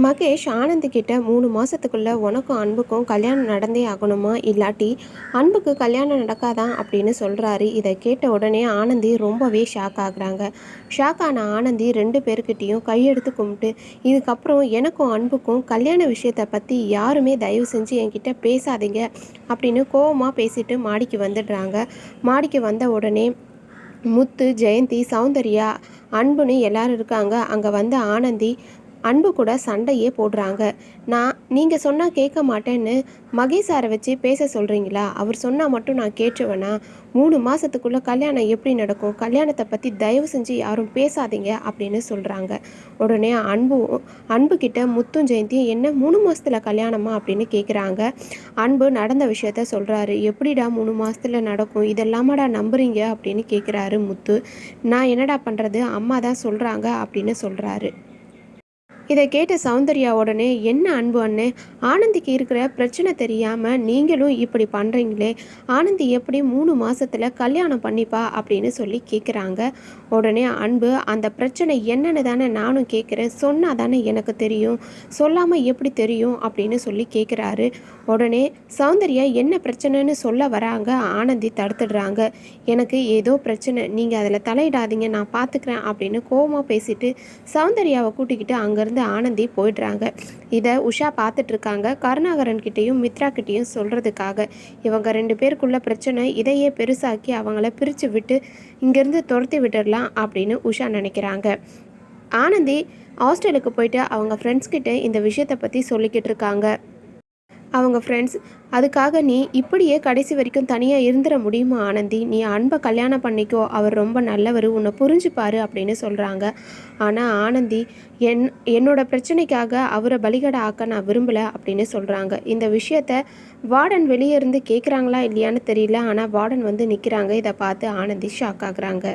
மகேஷ் ஆனந்துக்கிட்ட மூணு மாதத்துக்குள்ளே உனக்கும் அன்புக்கும் கல்யாணம் நடந்தே ஆகணுமா? இல்லாட்டி அன்புக்கு கல்யாணம் நடக்காதான் அப்படின்னு சொல்கிறாரு இதை கேட்ட உடனே ஆனந்தி ரொம்பவே ஷாக் ஆகுறாங்க. ஷாக் ஆன ஆனந்தி ரெண்டு பேர்கிட்டையும் கையெடுத்து கும்பிட்டு இதுக்கப்புறம் எனக்கும் அன்புக்கும் கல்யாண விஷயத்தை பற்றி யாருமே தயவு செஞ்சு என்கிட்ட பேசாதீங்க அப்படின்னு கோவமாக பேசிட்டு மாடிக்கு வந்துடுறாங்க. மாடிக்கு வந்த உடனே முத்து ஜெயந்தி சௌந்தர்யா அன்புன்னு எல்லாரும் இருக்காங்க. அங்கே வந்து ஆனந்தி அன்பு கூட சண்டையே போடுறாங்க. நான் நீங்கள் சொன்னால் கேட்க மாட்டேன்னு மகேஷ் சாரை வச்சு பேச சொல்கிறீங்களா அவர் சொன்னால் மட்டும் நான் கேட்டுவேனா மூணு மாதத்துக்குள்ளே கல்யாணம் எப்படி நடக்கும்? கல்யாணத்தை பற்றி தயவு செஞ்சு யாரும் பேசாதீங்க அப்படின்னு சொல்கிறாங்க உடனே அன்பு அன்பு கிட்ட முத்தும் ஜெயந்தியும் என்ன மூணு மாதத்தில் கல்யாணமா? அப்படின்னு கேட்குறாங்க அன்பு நடந்த விஷயத்த சொல்கிறாரு எப்படிடா மூணு மாதத்தில் நடக்கும்? இதெல்லாமாடா நம்புறீங்க? அப்படின்னு கேட்குறாரு முத்து. நான் என்னடா பண்ணுறது அம்மா தான் சொல்கிறாங்க அப்படின்னு சொல்கிறாரு இதை கேட்ட சௌந்தர்யா உடனே என்ன அன்பு அண்ணே? ஆனந்திக்கு இருக்கிற பிரச்சனை தெரியாமல் நீங்களும் இப்படி பண்ணுறீங்களே ஆனந்தி எப்படி மூணு மாதத்தில் கல்யாணம் பண்ணிப்பா? அப்படின்னு சொல்லி கேட்குறாங்க உடனே அன்பு அந்த பிரச்சனை என்னன்னு தானே நானும் கேட்குறேன் சொன்னால் தானே எனக்கு தெரியும். சொல்லாமல் எப்படி தெரியும்? அப்படின்னு சொல்லி கேட்குறாரு உடனே சௌந்தர்யா என்ன பிரச்சனைன்னு சொல்ல வராங்க? ஆனந்தி தடுத்துடுறாங்க. எனக்கு ஏதோ பிரச்சனை. நீங்கள் அதில் தலையிடாதீங்க. நான் பார்த்துக்கிறேன் அப்படின்னு கோபமாக பேசிட்டு சௌந்தர்யாவை கூட்டிக்கிட்டு அங்கேருந்து ஆனந்தி போயிடுறாங்க. இதை உஷா பார்த்துட்ருக்காங்க. கருணாகரன் கிட்டேயும் மித்ரா கிட்டேயும் சொல்கிறதுக்காக இவங்க ரெண்டு பேருக்குள்ள பிரச்சனை இதையே பெருசாக்கி அவங்கள பிரித்து விட்டு இங்கேருந்து துரத்தி விட்டுடலாம் அப்படின்னு உஷா நினைக்கிறாங்க. ஆனந்தி ஹாஸ்டலுக்கு போயிட்டு அவங்க ஃப்ரெண்ட்ஸ் கிட்ட இந்த விஷயத்தை பற்றி சொல்லிக்கிட்டு இருக்காங்க. அவங்க ஃப்ரெண்ட்ஸ் அதுக்காக நீ இப்படியே கடைசி வரைக்கும் தனியாக இருந்துட முடியுமா ஆனந்தி? நீ அன்பை கல்யாணம் பண்ணிக்கோ. அவர் ரொம்ப நல்லவர். உன்னை புரிஞ்சுப்பாரு அப்படின்னு சொல்கிறாங்க ஆனால் ஆனந்தி என் என்னோட பிரச்சனைக்காக அவரை பலிகடை ஆக்க நான் விரும்பலை அப்படின்னு சொல்கிறாங்க இந்த விஷயத்த வார்டன் வெளியே இருந்து கேட்குறாங்களா இல்லையான்னு தெரியல. ஆனால் வார்டன் வந்து நிற்கிறாங்க இதை பார்த்து ஆனந்தி ஷாக் ஆகுறாங்க.